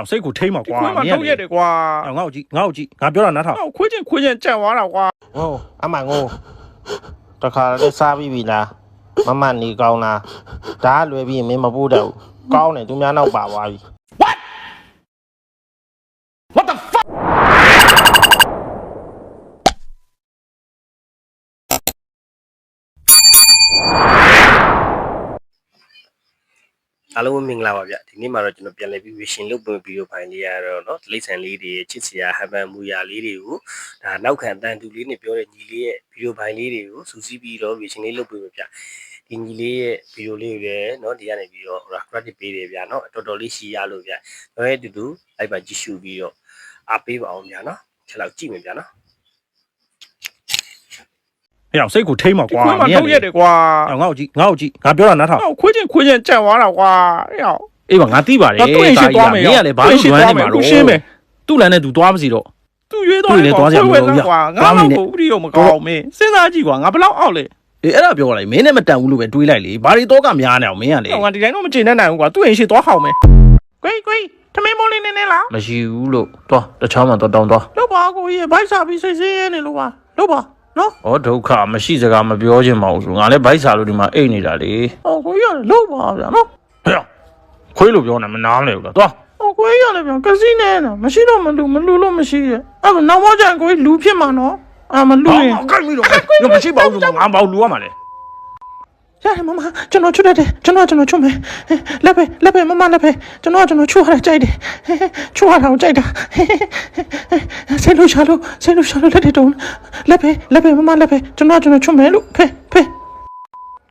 ဟဲ့စိတ်ကိုထိမ့်ပါကွာခွေးမထုတ်ရက်တယ်ကွာငါ့ကိုကြည့်ငါ့ကိုကြည့်ငါပြောတာနားထောင်ဟောခွေးချင်းခွေးချင်းကြက်သွားတာကွာဟိုအမှန်ကိုတခါလည်းစားပြီးပြီလားမမနေကောင်းလားဒါကလွယ်ပြီးရင်မင်းမပိုးတော့ဘူးကောင်းတယ်သူများနောက်ပါသွားပြီ အားလုံးပဲမင်္ဂလာပါဗျဒီနေ့မှာတော့ကျွန်တော်ပြန်လည်ပြီး vision လုပ်ပုံဗီဒီယိုဖိုင်လေးရတော့เนาะတိရစ္ဆာန်လေးတွေရဲ့ချစ်စရာဟန်ပန်မူရာလေးတွေကိုဒါနောက်ခံအတန်တူလေးနဲ့ပြောတဲ့ညီလေးရဲ့ဗီဒီယိုဖိုင်လေးတွေကိုစူးစီးပြီးတော့ vision လေးလုပ်ပုံပဲဗျဒီညီလေးရဲ့ဗီဒီယိုလေးတွေလည်းเนาะဒီကနေပြီးတော့ဟို credit ပေးတယ်ဗျเนาะတော်တော်လေးရှီရလို့ဗျကျွန်တော်ရဲ့အတူတူအဲ့ပါကြည့်ရှုပြီးတော့အားပေးပါအောင်ဗျเนาะချက်လောက်ကြည့်မယ်ဗျเนาะ ဟဲ့စိတ်ကိုထိမ့်ပါကွာခွေးမထုတ်ရက်တယ်ကွာငါ့ကိုကြည့်ငါ့ကိုကြည့်ငါပြောတာနားထောင်ဟောခွေးချင်းခွေးချင်းကြက်သွားတာကွာဟောအေးပါငါသိပါတယ်တော့တွေ့ရင်ရှင်းသွားမယ်မင်းကလည်းဘာလို့လွမ်းနေမှာတွေ့တော့ရှင်းမယ်သူ့လမ်းနဲ့သူသွားမစီတော့သူရွေးသွားတွေ့လေသွားကြမလို့ဗျာကွာငါသွားမိတော့နဲ့ကိုဥပဒေကိုမကောင်းမင်းစဉ်းစားကြည့်ကွာငါဘယ်လောက်အောက်လဲအေးအဲ့ဒါပြောလိုက်မင်းနဲ့မတန်ဘူးလို့ပဲတွေးလိုက်လေဘာတွေတော့ကများနေအောင်မင်းကလေဟောငါဒီတိုင်းတော့မကျေနပ်နိုင်ဘူးကွာသူ့ရင်ရှိသွားဟောင်းမယ်ကွေးကွေးထမင်းမိုးလေးနည်းနည်းလားမရှိဘူးလို့သွားတခြားမှတော့တောင်းသွားလောက်ပါကိုကြီးဘိုက်စားပြီးစိတ်ဆင်းရဲနေလို့ပါလောက်ပါ နော်ဩဒုက္ခမရှိစကားမပြောချင်ပါဘူးဆိုငါလည်းဗိုက်စာလို့ဒီမှာအိတ်နေတာလေဟောကိုကြီးကလောက်ပါဗျာနော်ဟဲ့ခွေးလို့ပြောနေမနားမလဲဘူးလားသွားဟောကိုကြီးရလည်းဗျာကစီနဲနော်မရှိတော့မလူမလူလို့မရှိရဲ့အဲ့ဒါနောက်မှကျရင်ကိုကြီးလူဖြစ်မှာနော်အာမလူရင်ကိုက်ပြီတော့ငါမရှိပါဘူးဆိုငါဘောက်လူရမှာလေ ရတယ်မမကျွန်တော်ချွတ်တယ်ကျွန်တော်ကျွန်တော်ချွတ်မယ်လက်ပဲလက်ပဲမမလက်ပဲကျွန်တော်ကျွန်တော်ချွတ်ရတာကြိုက်တယ်ချွတ်ရတာကိုကြိုက်တာဆဲလို့ရှာလို့ဆဲလို့ရှာလို့လက်တွေတုံးလက်ပဲလက်ပဲမမလက်ပဲကျွန်တော်ကျွန်တော်ချွတ်မယ်လို့ဖဲဖဲ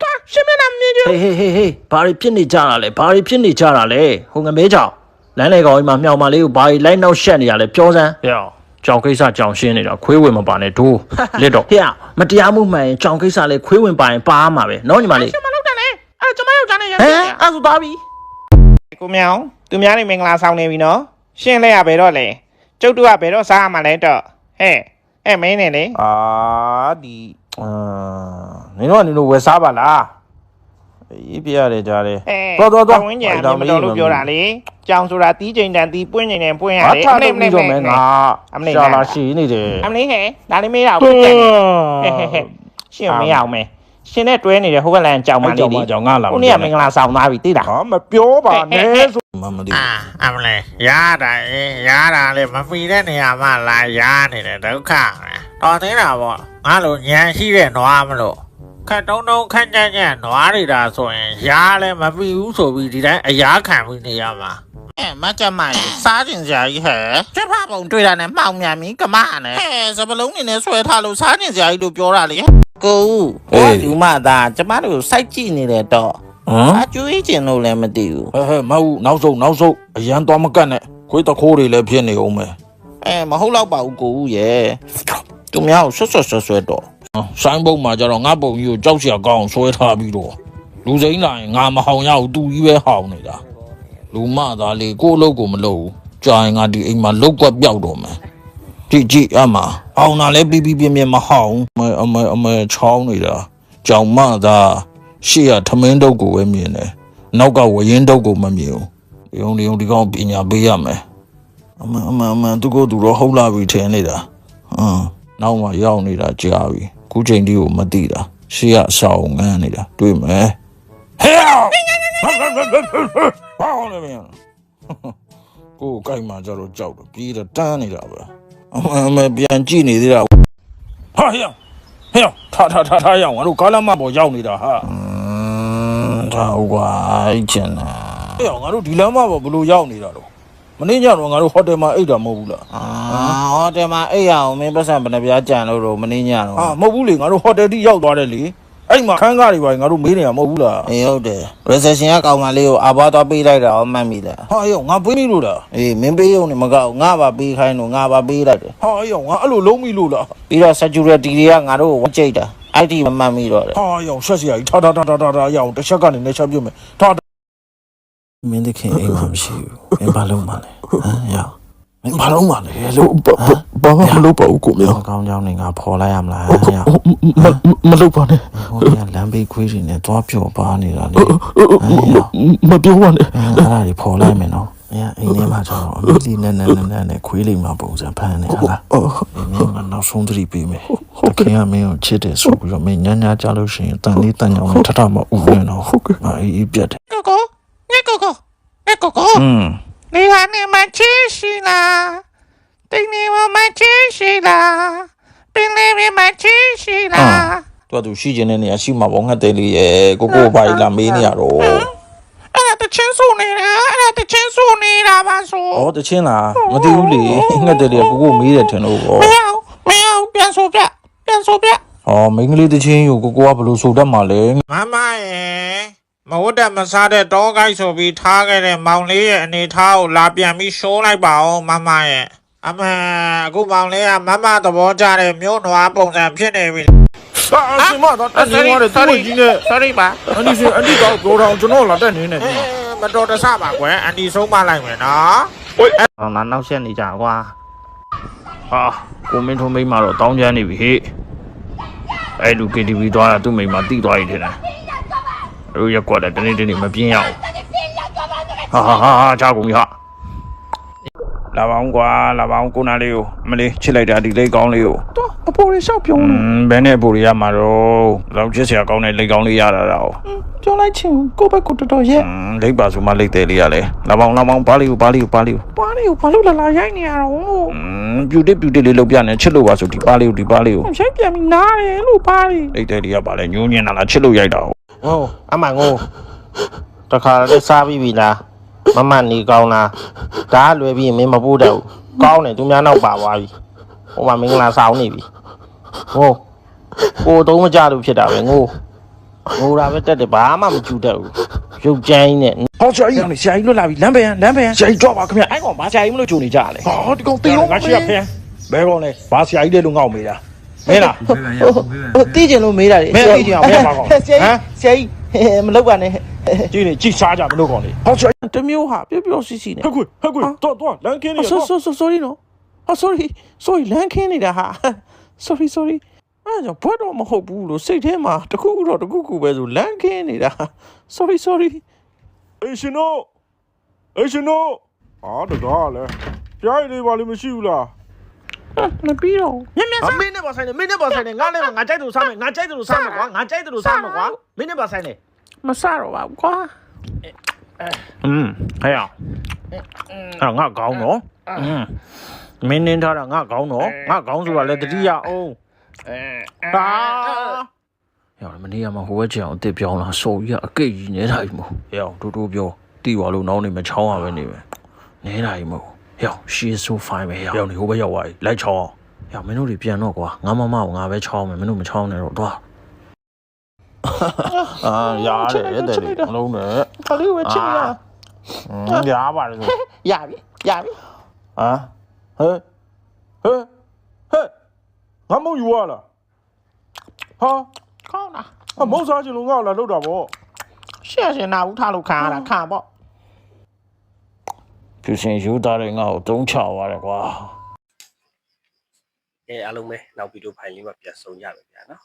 တာရှင်းမနာမြင်ကြဟေးဟေးဟေးဟေးဘာတွေဖြစ်နေကြတာလဲဘာတွေဖြစ်နေကြတာလဲဟိုငမဲကြောင်လမ်းလေကောင်ကြီးမှာမြောင်မလေးကိုဘာတွေလိုက်နောက်ရှက်နေရလဲပြောစမ်းဟဲ့ ကြောင်ကိစ္စကြောင်ရှင်းနေတာခွေးဝင်မပါနဲ့ဒိုးလက်တော့ဟဲ့မတရားမှုမှန်ရင်ကြောင်ကိစ္စလဲခွေးဝင်ပါရင်ပါမှာပဲနော်ညီမလေးရှင်းမလုပ်တယ်လေအဲ့ကျွန်မယောက်ျားနဲ့ရဟမ်အဲ့ဆိုသွားပြီကိုမြောင်သူများနေမင်္ဂလာဆောင်နေပြီနော်ရှင်းလဲရဘယ်တော့လဲကျုပ်တို့ကဘယ်တော့စားရမှာလဲတော့ဟဲ့အဲ့မင်းနေလေအာဒီအာနင်တို့ကနင်တို့ဝယ်စားပါလားအေးပြရတယ်ကြားတယ်အဲသွားသွားသွားဝင်းကြံမတော်လို့ပြောတာလေ ကြောင်ဆိုတာတီးချိန်တန်တီးပွင့်ချိန်တန်ပွင့်ရဟာလေထားလို့ပြီးတော့မယ်ငါအမလေးရှာလာရှိနေတယ်အမလေးဟဲ့ဒါလေးမေးတာကိုကြက်နေဟဲ့ဟဲ့ဟဲ့ရှင်းမရအောင်မယ်ရှင်နဲ့တွဲနေတဲ့ဟိုဘက်လန်ကြောင်မအဲ့လေးကြောင်မဒီကြောင်ငါလာကိုနေ့ကမင်္ဂလာဆောင်သွားပြီသိလားဟာမပြောပါနဲ့ဆိုမမလေးအာအမလေးရတာအေးရတာလေမဖီတဲ့နေရာမှာလာရနေတယ်ဒုက္ခပဲတော်သေးတာပေါ့ငါလိုညံရှိတဲ့နွားမလို့ခက်တုံးတုံးခက်ကြက်ကြက်နွားတွေဒါဆိုရင်ရလဲမဖီဘူးဆိုပြီးဒီတိုင်းအရာခံပြီးနေရမှာ အဲမကြမ်းမကြီးစားကျင်စရာကြီးဟဲ့ကျက်ဖပုံတွေ့တာနဲ့မှောင်မြန်ပြီကမနဲ့ဟဲ့စပလုံးနေနဲ့ဆွဲထားလို့စားကျင်စရာကြီးလို့ပြောတာလေကိုဦးဟိုဒီမသားကျမတို့စိုက်ကြည့်နေတယ်တော့ဟမ်အကျွေးကျင်လို့လည်းမသိဘူးဟဲ့ဟဲ့မဟုတ်နောက်ဆုံးနောက်ဆုံးအရန်သွားမကတ်နဲ့ခွေးတခိုးတွေလည်းဖြစ်နေအောင်မယ်အဲမဟုတ်တော့ပါဘူးကိုဦးရဲ့သူများကိုဆွတ်ဆွတ်ဆွတ်ဆွတ်တော့ဆိုင်းဘုတ်မှာကျတော့ငါပုံကြီးကိုကြောက်စရာကောင်းအောင်ဆွဲထားပြီးတော့လူစိမ့်လာရင်ငါမဟောင်ရဘူးသူကြီးပဲဟောင်နေတာ လူမသားလေးကိုယ့်အလုပ်ကိုမလုပ်ဘူးကြာရင်ငါဒီအိမ်မှာလောက်ကွက်ပြောက်တော့မယ်ကြည့်ကြည့်အမအောင်တာလဲပြီးပြီးပြင်းပြင်းမဟောင်အမေအမေအမေချောင်းနေတာကြောင်မသားရှေ့ကထမင်းတုပ်ကိုပဲမြင်တယ်နောက်ကဝရင်တုပ်ကိုမမြင်ဘူးဒီုံဒီုံဒီကောင်ပညာပေးရမယ်အမအမအမသူကိုသူတော့ဟုတ်လာပြီထင်နေတာဟမ်နောက်မှရောက်နေတာကြာပြီခုချိန်ဒီကိုမသိတာရှေ့ကအဆောင်ငန်းနေတာတွေ့မယ်ဟဲ့ ဘာလဲမင်းကိုယ်ကိုက်မှကြတော့ကြောက်တယ်ပြီးတော့တန်းနေတာပဲအမအမပြန်ကြည့်နေသေးတာဟာဟဲ့ဟဲ့ထားထားထားထားရောက်ငါတို့ကားလမ်းမပေါ်ရောက်နေတာဟာဒါကွာအဲ့ကျန်တာဟဲ့ငါတို့ဒီလမ်းမပေါ်ဘလို့ရောက်နေတာတော့မနေ့ညတော့ငါတို့ဟိုတယ်မှာအိတ်တာမဟုတ်ဘူးလားအာဟောတယ်မှာအိပ်ရအောင်မင်းပတ်စံဘယ်နှပြားကြံလို့တော့မင်းညတော့အာမဟုတ်ဘူးလေငါတို့ဟိုတယ်တိရောက်သွားတယ်လေ အဲ့မှာခန်းကားတွေပါငါတို့မေးနေတာမဟုတ်ဘူးလားအေးဟုတ်တယ် recession ကကောင်မလေးကိုအာဘာသွားပေးလိုက်တာအောင်မှတ်မိလားဟာယောငါပေးနေလို့လားအေးမင်းပေးရုံနဲ့မကောက်ငါပါပေးခိုင်းလို့ငါပါပေးလိုက်တယ်ဟာယောငါအဲ့လိုလုံးမိလို့လားပြီးတော့ security တွေကငါတို့ကိုဝကြိတ်တာအဲ့ဒီမမှတ်မိတော့တယ်ဟာယောဆက်စရာကြီးထားထားထားထားထားထားရအောင်တစ်ချက်ကနေနှစ်ချက်ပြုတ်မယ်ထားမင်းတခင်အိမ်မှာမရှိဘူးမင်းဘာလုပ်မှလဲဟမ်ရ မင်းဘာလုံးပါလဲလို့ဘာမှမလုပ်ပါဘူးကိုမြောင်းကောင်းကြောင်းနေငါပေါ်လိုက်ရမလားဟဲ့မလုပ်ပါနဲ့ဟိုကလမ်းဘေးခွေးတွေနဲ့သွားပြော်ပါနေတာလေမပြောပါနဲ့အဲ့ဒါတွေပေါ်လိုက်မယ်နော်အဲ့အိမ်ထဲမှာကျွန်တော်အမေလေးနဲ့နဲ့နဲ့နဲ့ခွေးလေးမှာပုံစံဖန်နေဟာလားမင်းမနောက်ဆုံးသတိပေးမယ်တခင်ကမင်းကိုချစ်တယ်ဆိုပြီးတော့မင်းညညာကြလို့ရှိရင်တန်လေးတန်ညောင်းနဲ့ထထမဥနေတော့ဟုတ်ကဲ့အေးပြတ်တယ်ကိုကိုညကိုကိုညကိုကိုอืม 你看你们继续啦，对你我们继续啦，对你们继续啦。 သူကသူရှိကျင်တဲ့နေရာရှိမှာပေါ့ငှက်တယ်လေးရဲ့ကိုကိုဘာကြီးလာမေးနေရတော့ အဲ့ဒါတချင်းစုနေတာအဲ့ဒါတချင်းစုနေတာပါဆို ဩတချင်းလားမသိဘူးလေငှက်တယ်လေးကကိုကိုမေးတယ်ထင်လို့ပေါ့ မရအောင်မရအောင်ပြန်ဆိုပြပြန်ဆိုပြ ဩမိန်းကလေးတချင်းကိုကိုကိုကဘယ်လိုဆိုတတ်မှာလဲ မမရဲ့ မဝတ်တက်မစားတဲ့တောကိုက်ဆိုပြီးထားခဲ့တဲ့မောင်လေးရဲ့အနေထားကိုလာပြန်ပြီးရှိုးလိုက်ပါဦးမမရဲ့အမေအခုမောင်လေးကမမသဘောကျတဲ့မြို့နွားပုံစံဖြစ်နေပြီအာအစမတော့တနေသွားတယ်သူ့ဝင်ကြီးနဲ့ sorry ပါအန်ဒီစီအန်ဒီကောပြောတော့ကျွန်တော်လာတက်နေနေပြီအေးမတော်တဆပါကွယ်အန်တီဆုံးမလိုက်မယ်နော်ဟောငါနောက်ဆက်နေကြကွာဟာကိုမင်းထုံးမိန်းမတော့တောင်းချမ်းနေပြီဟေ့အဲ့လူ KTV သွားတာသူ့မိန်းမတိသွားပြီထင်တယ် တို့ရက်ကွက်တယ်တနေ့တနေ့မပြင်းရအောင်ဟာဟာဟာချာကုန်ပြီဟာလာပါအောင်ကွာလာပါအောင်ကိုနာလေးကိုအမလေးချစ်လိုက်တာဒီလေးကောင်းလေးကိုတော့အပေါ်လေးရှောက်ပြုံးလို့ဘယ်နဲ့အပေါ်လေးရမှာတော့လောက်ချစ်စရာကောင်းတဲ့လေးကောင်းလေးရတာတော့ပြောလိုက်ချင်းကိုဘက်ကိုတော်တော်ရဲ့လိပ်ပါဆိုမှလိပ်တယ်လေးရလေလာပါအောင်လာပါအောင်ဘားလေးကိုဘားလေးကိုဘားလေးကိုဘားလေးကိုဘာလို့လာလာရိုက်နေရတော့ပြူတစ်ပြူတစ်လေးလောက်ပြနေချစ်လို့ပါဆိုဒီဘားလေးကိုဒီဘားလေးကိုရိုက်ပြန်ပြီးနားတယ်လို့ဘားလေးလိပ်တယ်လေးရပါလေညှိုးညင်းတာလားချစ်လို့ရိုက်တာ哦 တ်ဟိုအမှန်ကိုတခါလည်းစားပြီးပြီလားမမနေကောင်းလားဒါကလွယ်ပြီးရင်မင်းမပိုးတော့ဘူးကောင်းတယ်သူများနောက်ပါသွားပြီဟိုမှာမင်္ဂလာဆောင်နေပြီဟိုကိုသုံးမကြလို့ဖြစ်တာပဲငိုငိုတာပဲတက်တယ်ဘာမှမကျူတတ်ဘူးရုပ်ကြိုင်းနဲ့ဟောဆရာကြီးဆရာကြီးလွတ်လာပြီလမ်းပန်းလမ်းပန်းဆရာကြီးကြွပါခင်ဗျအဲ့ကောင်ဘာဆရာကြီးမလို့ကြုံနေကြလဲဟာဒီကောင်တေးတော့ငါရှိရဖဲဘဲကောင်လဲဘာဆရာကြီးလဲလို့ငေါ့မေးတာ မင်းလားဟိုတီးကျင်လို့မေးတာလေမင်းသိချင်အောင်မင်းပါကောင်ဆရာကြီးဆရာကြီးမလောက်ပါနဲ့ကြည့်နေကြည့်စားကြမလို့ကောင်လေဟောဆရာကြီးတမျိုးဟာပြောပြောစီစီနဲ့ဟဲ့ကွဟဲ့ကွတော့တော့လမ်းကင်းနေဆိုဆိုဆို sorry နော်ဟာ sorry sorry လမ်းခင်းနေတာဟာ sorry sorry အဲ့ကြောင့်ဘွတ်တော့မဟုတ်ဘူးလို့စိတ်ထဲမှာတခုခုတော့တခုခုပဲဆိုလမ်းခင်းနေတာ sorry sorry အေးရှင်တို့အေးရှင်တို့အာတကားလဲကြားရည်လေးပါလိမရှိဘူးလား မပြီးတော့မြင်မြင် မင်းနဲ့ပါဆိုင်နေမင်းနဲ့ပါဆိုင်နေငါလည်းငါကြိုက်တယ်လို့စားမယ်ငါကြိုက်တယ်လို့စားမယ်ကွာငါကြိုက်တယ်လို့စားမယ်ကွာမင်းနဲ့ပါဆိုင်နေ မစတော့ပါဘူးကွာ อืมဟဲ့အောင်အဲ့ငါကောင်းတော့อืมမင်းနင်းထားတာငါကောင်းတော့ငါကောင်းဆိုတာလည်းတတိယအောင်ဟာ ။ရောမနေ့ကမှဟိုဘက်ချင်အောင်အစ်စ်ပြောင်းလာဆိုကြီးကအကိတ်ကြီးနေတာကြီးမဟုတ်။ရောတူတူပြောတီးပါလို့နောင်းနေမချောင်းရပဲနေပဲ။နေတာကြီးမဟုတ်။ ရော she is so fine ပဲရော။ရောနေဟိုဘက်ရောက်သွားပြီ။လိုက်ချောင်းအောင်။ရောမင်းတို့တွေပြန်တော့ကွာ။ငါမမကိုငါပဲချောင်းမယ်မင်းတို့မချောင်းနဲ့တော့သွား။အာရတယ်တဲ့လေမလုံးနဲ့ခလေးကိုပဲချစ်နေတာ။ရပါတယ်ဆိုရပြီရပြီ။ဟာဟဲ့ဟဲ့ဟဲ့ငါမုံယူရလား။ဟာကောင်းလားအမုံစားချင်လို့ငါ့ကိုလာလောက်တာပေါ့ရှက်ရှင်နာဘူးထားလို့ခံရတာခံပေါ့။ သူရှင်ယူသားတဲ့ငါ့ကိုတုံးချသွားတယ်ကွာ။အဲအားလုံးပဲနောက်ဗီဒီယိုဖိုင်လေးမှာပြန်ဆုံကြမယ်ဗျာနော်